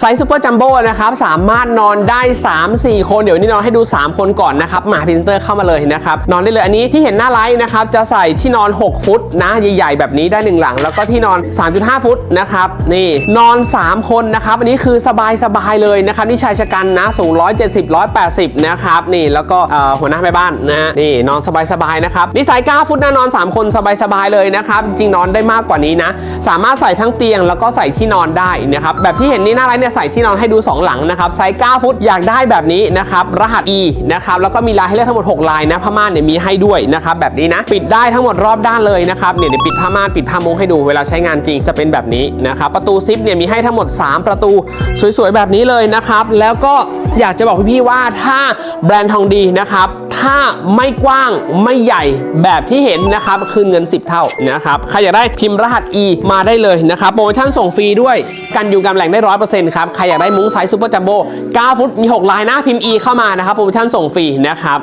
ไซส์ซูเปอร์จัมโบ้นะครับสามารถนอนได้ 3-4 คนเดี๋ยวนี้นอนให้ดู 3 คนก่อนนะครับหมาพรีเซนเตอร์เข้ามาเลยนะครับนอนได้เลยอันนี้ที่เห็นหน้าไลท์นะครับจะใส่ที่นอน 6 ฟุตนะใหญ่ๆ แบบนี้ได้หนึ่งหลัง แล้วก็ที่นอน 3.5 ฟุตนะครับนี่นอน 3 คนนะครับอันนี้คือสบายๆเลยนะครับนี่ชายชะกันนะสูง 170 180 นะครับนี่แล้วก็หัวหน้าแม่บ้านนะนี่นอนสบายๆนะครับนี่ใส่9ฟุตนะนอน 3 คนสบายๆเลยนะครับจริงนอนได้มากกว่านี้นะสามารถใส่ทั้งเตียงแล้วก็ใส่ที่นอนได้นะครับแบบที่เห็นนี่หน้าไลน์เนี่ยใส่ที่นอนให้ดู 2 หลังนะครับไซส์9ฟุตอยากได้แบบนี้นะครับรหัส E นะครับแล้วก็มีลายให้เลือกทั้งหมด 6 ลายนะผ้าม่านเนี่ยมีให้ด้วยนะครับแบบนี้นะปิดได้ทั้งหมดรอบด้านเลยนะครับเนี่ยเดี๋ยวปิดผ้าม่านปิดผ้ามุ้งให้ดูเวลาใช้งานจริงจะเป็นแบบนี้นะครับประตูซิปเนี่ยมีให้ทั้งหมด 3 ประตูสวยๆแบบนี้เลยนะครับแล้วก็อยากจะบอกพี่ๆว่าถ้าแบรนด์ทองดีนะครับถ้าไม่กว้างไม่ใหญ่แบบที่เห็นนะครับคืนเงิน 10 เท่านะครับใครอยากได้พิมพ์รหัส E มาได้เลยนะครับโปรโมชั่นส่งฟรีด้วยกันยุงกันแมลงได้ร้อยเปอร์เซ็นต์ครับ ใครอยากได้มุ้งไซส์ซูเปอร์จัมโบ้9ฟุตมี 6 ลายนะพิมพ์ E เข้ามานะครับโปรโมชั่นส่งฟรีนะครับ